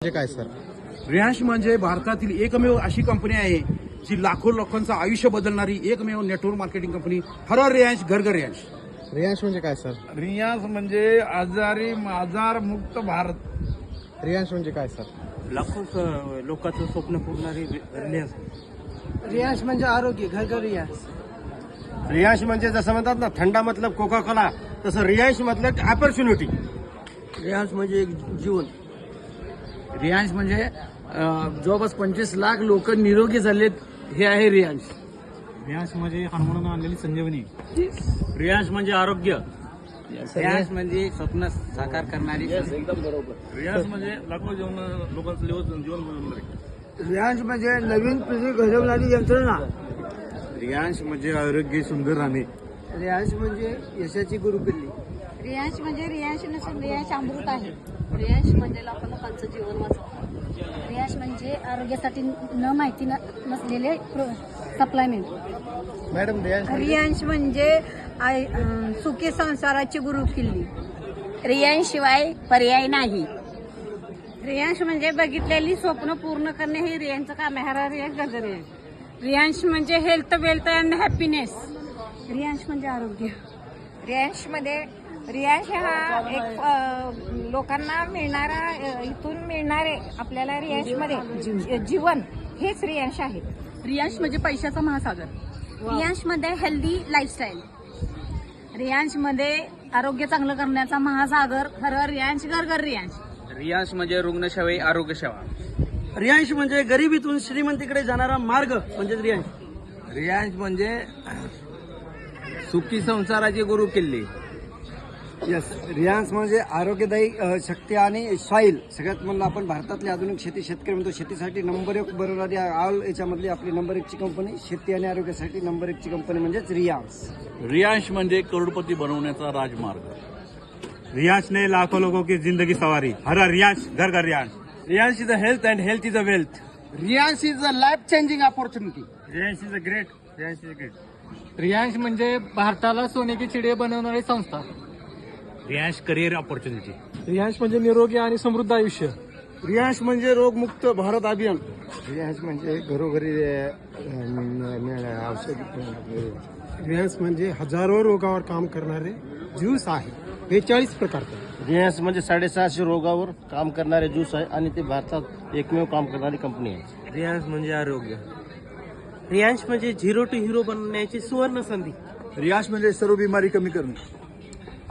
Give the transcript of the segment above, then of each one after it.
म्हणजे काय सर रियांश म्हणजे भारतातील एकमेव अशी कंपनी आहे जी लाखो लोकांचं आयुष्य बदलणारी एकमेव नेटवर्क मार्केटिंग कंपनी हर रियांश घर घर रियांश रियांश म्हणजे काय सर रियास म्हणजे आजारी आजार मुक्त भारत. रियांश म्हणजे काय सर लाखो लोकांचं स्वप्न पुरणारी रिलायन्स रियांश म्हणजे आरोग्य घर घर रियांश रियांश म्हणजे जसं म्हणतात ना थंडा मतलब कोका कोला तसं रियांश मतलब ऑपॉर्च्युनिटी रियांश म्हणजे एक जीवन. रियांश म्हणजे जवळपास पंचवीस लाख लोक निरोगी झालेत हे आहे रियांश. रियांश म्हणजे हनुमानानं आणलेली संजीवनी. रियांश म्हणजे आरोग्य. रियांश म्हणजे स्वप्न साकार करणारी रियांश म्हणजे लाखो जीवन लोकांचं जीवन बनवणारे रियांश म्हणजे नवीन पिढी घडवणारी यंत्रणा. रियांश म्हणजे आरोग्य सुंदर राहणे रियांश म्हणजे यशाची गुरुकिल्ली रियांश म्हणजे रियांश नसून रियांश अमृत आहे. रियांश म्हणजे लाखो लोकांचं जीवन वाचवतं रियांश म्हणजे आरोग्यासाठी न माहिती न- नसलेले सप्लायमेंट मॅडम रियांश रियांश म्हणजे आय- सुखी संसाराची गुरु किल्ली. रियांशिवाय पर्याय नाही. रियांश म्हणजे बघितलेली स्वप्न पूर्ण करणे हे रियांचं काम आहे. हरा रियांश गजर रियांश. रियांश म्हणजे health wealth and happiness Riyansh म्हणजे आरोग्य. रियांशमध्ये रियांश हा एक अ, लोकांना मिळणारा अ, इथून मिळणारे आपल्याला रियांशमध्ये जीवन हेच रियांश आहे. रियांश म्हणजे पैशाचा महासागर. रियांशमध्ये हेल्दी लाईफस्टाईल रियांशमध्ये आरोग्य चांगलं करण्याचा महासागर खरं रियांश घर रियांश. रियांश म्हणजे रुग्णसेवा आरोग्य सेवा. रियांश म्हणजे गरिबीतून श्रीमंतीकडे जाणारा मार्ग म्हणजे रियांश. रियांश म्हणजे सुखी संसाराची गुरु किल्ली. यस रियांश म्हणजे आरोग्यदायी शक्ती आणि सॉईल सगळ्यात म्हणलं आपण भारतातली आधुनिक शेती शेतकरी म्हणतो शेतीसाठी नंबर एक बनवणारी ऑल याच्यामधली आपली नंबर एकची कंपनी शेती आणि आरोग्यासाठी नंबर एकची कंपनी म्हणजेच रियांश रियांश म्हणजे करोडपती बनवण्याचा राजमार्ग. रियांश ने लाखों लोगों की जिंदगी सवारी. हर रियांश घर घर Riyansh Riyansh is a health and health is a wealth Riyansh is a life changing opportunity Riyansh is a great Riyansh is a great Riyansh म्हणजे भारताला सोन्याची चिडे बनवणारी संस्था. रियांश करिअर अपॉर्च्युनिटी रियांश म्हणजे निरोगी आणि समृद्ध आयुष्य. रियांश म्हणजे रोगमुक्त भारत अभियान. रियांश म्हणजे घरोघरी औषध रियांश म्हणजे हजारो रोगावर काम करणारे ज्यूस आहे. बेचाळीस प्रकारचे रियांश म्हणजे साडेसहाशे रोगावर काम करणारे ज्यूस आहे आणि ते भारतात एकमेव काम करणारी कंपनी आहे. रियांश म्हणजे आरोग्य. रियांश म्हणजे झिरो टू हिरो बनण्याची सुवर्ण संधी. रियांश म्हणजे सर्व बिमारी कमी करणे.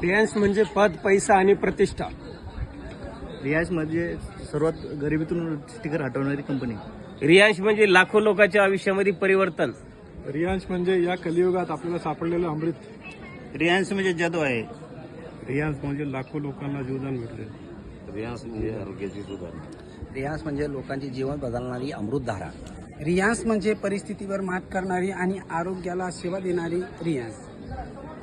रियांश म्हणजे पद पैसा आणि प्रतिष्ठा. रियांश म्हणजे सर्वात गरिबीतून स्टिकर हटवणारी कंपनी रियांश म्हणजे लाखो लोकांच्या आयुष्यामध्ये परिवर्तन. रियांश म्हणजे या कलियुगात आपल्याला सापडलेलं अमृत. रियांश म्हणजे जादू आहे. रियांश म्हणजे लाखो लोकांना जीवदान भेटले. रियांश म्हणजे लोकांचे जीवन बदलणारी अमृतधारा रियांश म्हणजे परिस्थितीवर मात करणारी आणि आरोग्याला सेवा देणारी रियांश